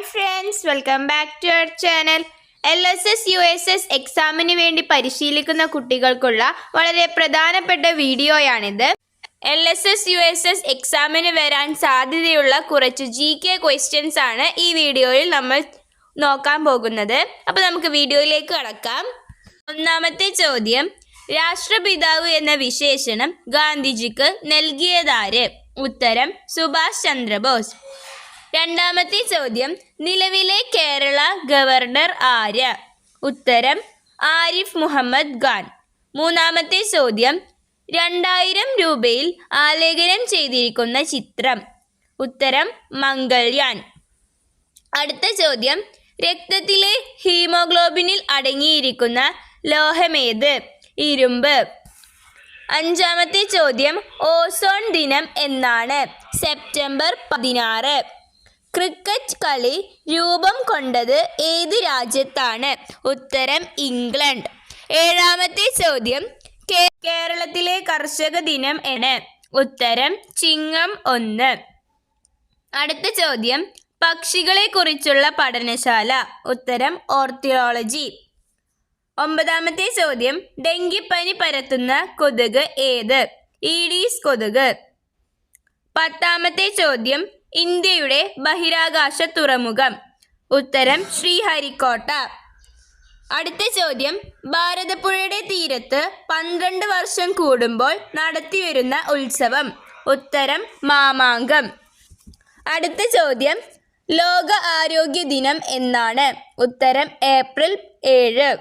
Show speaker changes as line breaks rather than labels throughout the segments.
Hi friends welcome back to our channel L S S U S S എക്സാമിന് വേണ്ടി പരിശീലിക്കുന്ന കുട്ടികൾക്കുള്ള വളരെ പ്രധാനപ്പെട്ട വീഡിയോയാണിത്. L S S U S S എക്സാമിന് വരാൻ സാധ്യതയുള്ള കുറച്ച് ജി കെ ക്വസ്റ്റ്യൻസ് ആണ് ഈ വീഡിയോയിൽ നമ്മൾ നോക്കാൻ പോകുന്നത്. അപ്പോൾ നമുക്ക് വീഡിയോയിലേക്ക് കടക്കാം. ഒന്നാമത്തെ ചോദ്യം രാഷ്ട്രപിതാവ് എന്ന വിശേഷണം ഗാന്ധിജിക്ക് നൽകിയതാര്? ഉത്തരം സുഭാഷ് ചന്ദ്രബോസ്. രണ്ടാമത്തെ ചോദ്യം. നിലവിലെ കേരള ഗവർണർ ആര്? ഉത്തരം ആരിഫ് മുഹമ്മദ് ഖാൻ. മൂന്നാമത്തെ ചോദ്യം. രണ്ടായിരം രൂപയിൽ ആലേഖനം ചെയ്തിരിക്കുന്ന ചിത്രം. ഉത്തരം മംഗൾയാൻ. അടുത്ത ചോദ്യം. രക്തത്തിലെ ഹീമോഗ്ലോബിനിൽ അടങ്ങിയിരിക്കുന്ന ലോഹമേത് ഇരുമ്പ്. അഞ്ചാമത്തെ ചോദ്യം. ഓസോൺ ദിനം എന്നാണ്. സെപ്റ്റംബർ പതിനാറ്. ക്രിക്കറ്റ് കളി രൂപം കൊണ്ടത് ഏത് രാജ്യത്താണ്? ഉത്തരം ഇംഗ്ലണ്ട്. ഏഴാമത്തെ ചോദ്യം കേരളത്തിലെ കർഷക ദിനം എന്ന്. ഉത്തരം ചിങ്ങം ഒന്ന്. അടുത്ത ചോദ്യം പക്ഷികളെ കുറിച്ചുള്ള പഠനശാല. ഉത്തരം ഓർത്തിയോളജി ഒമ്പതാമത്തെ ചോദ്യം ഡെങ്കിപ്പനി പരത്തുന്ന കൊതുക് ഏത്? ഈഡീസ് കൊതുക്. പത്താമത്തെ ചോദ്യം ഇന്ത്യയുടെ ബഹിരാകാശ തുറമുഖം. ഉത്തരം ശ്രീഹരിക്കോട്ട. അടുത്ത ചോദ്യം. ഭാരതപ്പുഴയുടെ തീരത്ത് പന്ത്രണ്ട് വർഷം കൂടുമ്പോൾ നടത്തിവരുന്ന ഉത്സവം. ഉത്തരം മാമാങ്കം. അടുത്ത ചോദ്യം. ലോക ആരോഗ്യ ദിനം എന്നാണ്. ഉത്തരം ഏപ്രിൽ ഏഴ്.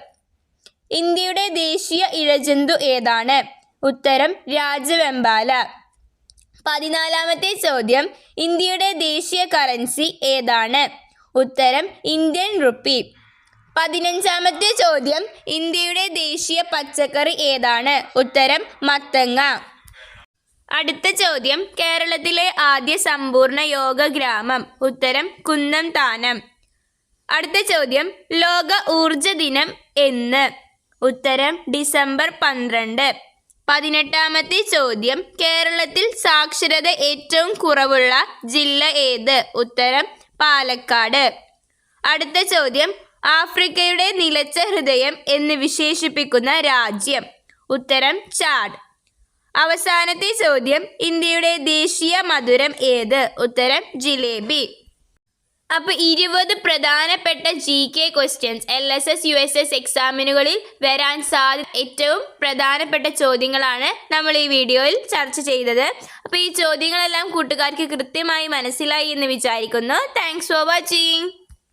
ഇന്ത്യയുടെ ദേശീയ ഇഴജന്തു ഏതാണ്? ഉത്തരം രാജവെമ്പാല. പതിനാലാമത്തെ ചോദ്യം ഇന്ത്യയുടെ ദേശീയ കറൻസി ഏതാണ്? ഉത്തരം ഇന്ത്യൻ റുപ്പി പതിനഞ്ചാമത്തെ ചോദ്യം ഇന്ത്യയുടെ ദേശീയ പച്ചക്കറി ഏതാണ്? ഉത്തരം മത്തങ്ങ. അടുത്ത ചോദ്യം കേരളത്തിലെ ആദ്യ സമ്പൂർണ യോഗ ഗ്രാമം. ഉത്തരം കുന്നം താനം. അടുത്ത ചോദ്യം ലോക ഊർജ ദിനം എന്ന്. ഉത്തരം ഡിസംബർ പന്ത്രണ്ട്. പതിനെട്ടാമത്തെ ചോദ്യം. കേരളത്തിൽ സാക്ഷരത ഏറ്റവും കുറവുള്ള ജില്ല ഏത്? ഉത്തരം പാലക്കാട്. അടുത്ത ചോദ്യം. ആഫ്രിക്കയുടെ നിലച്ച ഹൃദയം എന്ന് വിശേഷിപ്പിക്കുന്ന രാജ്യം. ഉത്തരം ചാഡ്. അവസാനത്തെ ചോദ്യം. ഇന്ത്യയുടെ ദേശീയ മധുരം ഏത്? ഉത്തരം ജിലേബി. അപ്പോൾ ഇരുപത് പ്രധാനപ്പെട്ട G K questions L S S U S S എക്സാമിനുകളിൽ വരാൻ സാധ്യത ഏറ്റവും പ്രധാനപ്പെട്ട ചോദ്യങ്ങളാണ് നമ്മൾ ഈ വീഡിയോയിൽ ചർച്ച ചെയ്തത്. അപ്പോൾ ഈ ചോദ്യങ്ങളെല്ലാം കൂട്ടുകാർക്ക് കൃത്യമായി മനസ്സിലായി എന്ന് വിചാരിക്കുന്നു. Thanks for watching